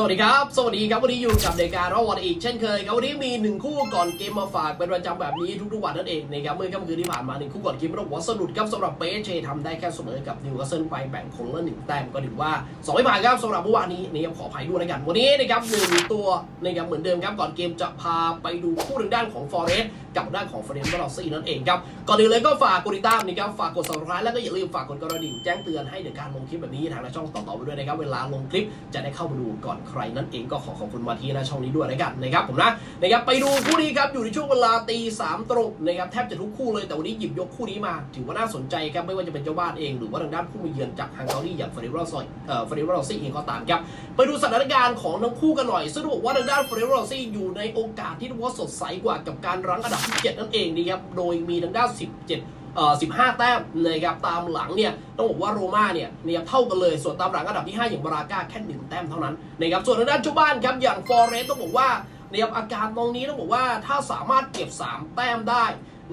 สวัสดีครับ สวัสดีครับ วันนี้อยู่กับเดการรอวันอีกเช่นเคยครับวันนี้มีหนึ่งคู่ก่อนเกมมาฝากเป็นประจำแบบนี้ทุกๆวันนั่นเองนะครับเมื่อค่ำคืนที่ผ่านมาหนึ่งคู่ก่อนเกมเราบอกว่าสนุกครับสำหรับเปเชทำได้แค่เสมอกับนิวคาสเซิลไปแบ่งคนละหนึ่งแต้มก็ถือว่าสองไม่ผ่านครับสำหรับเมื่อวานนี้นะครับขออภัยด้วยนะกันวันนี้นะครับหนึ่งตัวนะครับเหมือนเดิมครับก่อนเกมจะพาไปดูคู่ทางด้านของฟอเรสกับด้านของเฟรนด์บอลซี่นั่นเองครับก่อนอื่นเลยก็ฝากกดติดตามนะครับฝากกด subscribe แล้วก็อย่าลืมฝากกดกระดิ่งแจ้งเตือนให้เดการลงคลิปแบบนี้ทางช่องต่อๆไปด้วยนะครับเวลาลงคลิปจะได้เข้ามาดูก่อนใครนั่นเองก็ขอขอบคุณมาที่หน้าช่องนี้ด้วยนะครับนะครับผมนะนะครับไปดูคู่นี้ครับอยู่ในช่วงเวลาตีสามตรงนะครับแทบจะทุกคู่เลยแต่วันนี้หยิบยกคู่นี้มา ถือว่าน่าสนใจครับไม่ว่าจะเป็นเจ้าบ้านเองหรือว่าทางด้านผู้มาเยือนจากฮังการีอย่างเฟรนด์บอซี่เอ่อเฟรนด์บอซี่เองก็ตามครับไปดูสถานการณ์ของทั้งคู่กันหน่อยซึ่งบอกว่าทางด้านเฟรนด์บอซี่อยู่ในโอกาสที่ต้อว่าสดใสกว่ากับการรั้งอันดับที่เจ็ดนั่นเองนะครับโดยมีทางด้าน 17เอ่อ15 แต้มนะครับตามหลังเนี่ยต้องบอกว่าโรม่าเนี่ยเนี่ยเท่ากันเลยส่วนตามหลังอันดับที่ 5 อย่างบราก้าแค่หนึ่งแต้มเท่านั้นนะครับส่วนทางด้านเจ้าบ้านครับอย่างฟอร์เรสต้องบอกว่าเนี่ยอาการตรงนี้ต้องบอกว่าถ้าสามารถเก็บ 3 แต้มได้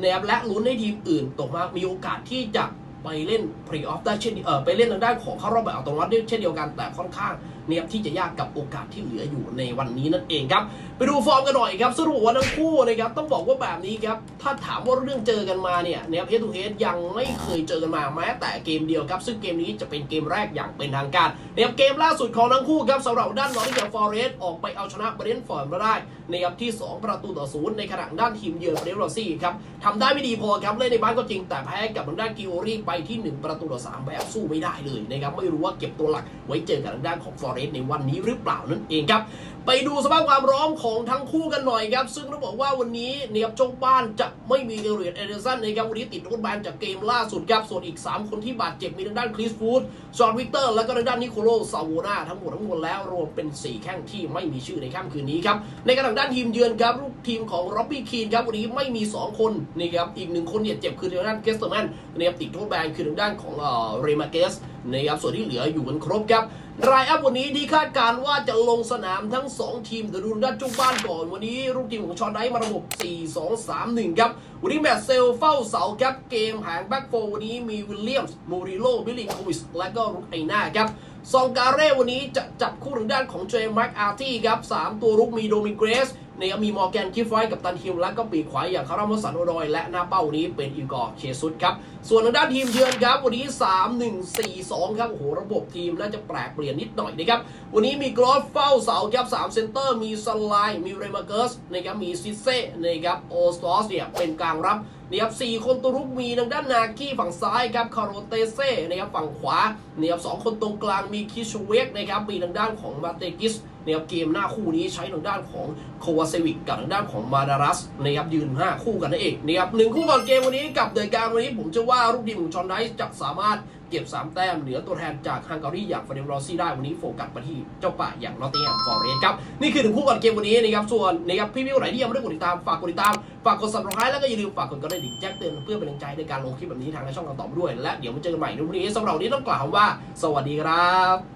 นะครับและลุ้นให้ทีมอื่นตกมามีโอกาสที่จะ ไปเล่นพรีออฟได้เช่นเออไปเล่นทางด้านของเข้ารอบแบบอัตโนมัติได้เช่นเดียวกันแต่ค่อนข้างเนี่ยที่จะยากกับโอกาสที่เหลืออยู่ในวันนี้นั่นเองครับ ไปดูฟอร์มกันหน่อยครับ สรุปว่าทั้งคู่นะครับต้องบอกว่าแบบนี้ครับถ้าถามว่าเรื่องเจอกันมาเนี่ยเนี่ยเอสทูเอสยังไม่เคยเจอกันมาแม้แต่เกมเดียวครับ ซึ่งเกมนี้จะเป็นเกมแรกอย่างเป็นทางการเนี่ยเกมล่าสุดของทั้งคู่ครับสำหรับด้านนอริเกลฟอร์เรสออกไปเอาชนะเบรนท์ฟอร์ดมาได้นะครับที่ 2 ประตูต่อศูนย์ในขณะด้านทีมเยือนเบรนท์ลอซี่ครับทำได้ไม่ดีพอครับเล่นในบ้านก็จริงแต่แพ้กับทางด้านกิโอรีไปที่ 1 ประตูต่อสามแบบสู้ไม่ได้เลยนะครับไม่รู้ว่าเก็บตัวหลักไว้เจอกับทางด้านของฟอร์เรสในวันนี้หรือเปล่านั่นเองครับไปดูสภาพความร้อมของทั้งคู่กันหน่อยครับซึ่งต้องบอกว่าวันนี้เนี่ยเจ้าบ้านจะไม่มีเอเรียดเอเดอร์สันนะครับวันนี้ติดโทษแบนจากเกมล่าสุดครับส่วนอีก 3 คนที่บาดเจ็บมีทางด้านคริสฟูดจอห์นวิกเตอร์แล้วก็ทางด้านนิโคโลซาวโวนาทั้งหมดทั้งมวลแล้วรวมเป็น 4 แข้งที่ไม่มีชื่อในค่ำคืนนี้ครับในขณะด้านทีมเยือนครับลูกทีมของร็อบบี้คีนครับวันนี้ไม่มี 2 คนนี่ครับอีกหนึ่งคนเนี่ยเจ็บคือทางด้านเกสเตอร์แมนนะครับติดโทษแบนคือทางด้านของเรมาเกสนะครับส่วนที่เหลืออยู่กันครบครับรายอัพวันนี้ที่คาดการว่าจะลงสนามทั้ง 2 ทีมแต่ดูด้านจุกบ้านก่อนวันนี้ลูกทีมของชอนไดมาระบบ 4-2-3-1 ครับ วันนี้แมตช์เซลเฝ้าเสาครับ เกมหางแบ็กโฟวันนี้มีวิลเลียมส์มูริโลบิลลิงโควิสและก็รุกไอน่าครับซองการเร่วันนี้จะจับคู่ทางด้านของเจมส์แม็กอาร์ตี้ครับสามตัวรุกมีโดมิเกรสเนี่ยมีมอร์แกนคิฟไฟกับตันฮิลและก็ปีขวาอย่างคารามอสันโอดอย และหน้าเป้าวันนี้เป็นอีกอร์เคซุสครับ ส่วนทางด้านทีมเยือนครับ วันนี้ 3 1 4 2 ครับ โอ้โห ระบบทีมน่าจะแปลกเปลี่ยนนิดหน่อยนะครับ วันนี้มีกรอสเฝ้าเสาครับ3เซนเตอร์ มีสไลด์มีเรมาเกิร์สนะครับมีซิเซ่นะครับโอสตอสเนี่ยเป็นกลางรับนะครับสี่คนตัวรุกมีทางด้านนาคีฝั่งซ้ายครับคาร์โรเตเซ่นะครับฝั่งขวานะครับสองคนตรงกลางมีคิชเวกนะครับมีทางด้านของมาเตกิส นะครับเกมหน้าคู่นี้ใช้ทางด้านของโควาเซวิกกับทางด้านของมาดารัสนะครับยืน 5 คู่กันนั่นเองนะครับหนึ่งคู่ก่อนเกมวันนี้กับเดอะการวันนี้ผมเชื่อว่าลูกทีมของชอนไดส์จะสามารถเก็บ 3 แต้มเหนือตัวแทนจากฮังการีอย่างฟาเดลรอซี่ได้วันนี้โฟกัสไปที่เจ้าป่าอย่างนอตเติงแฮมฟอร์เรสครับ นี่คือหนึ่งคู่ก่อนเกมวันนี้นะครับ ส่วนนะครับพี่ๆคนไหนที่ยังไม่ได้กดติดตามฝากกดติดตาม ฝากกด subscribe แล้วก็อย่าลืมฝากกดกระดิ่งแจ้งเตือนเพื่อเป็นกำลังใจในการลงคลิปแบบนี้ทางในช่องกันต่อด้วย และเดี๋ยวมาเจอกันใหม่ในวันนี้สำหรับวันนี้ต้องกล่าวว่า สวัสดีครับ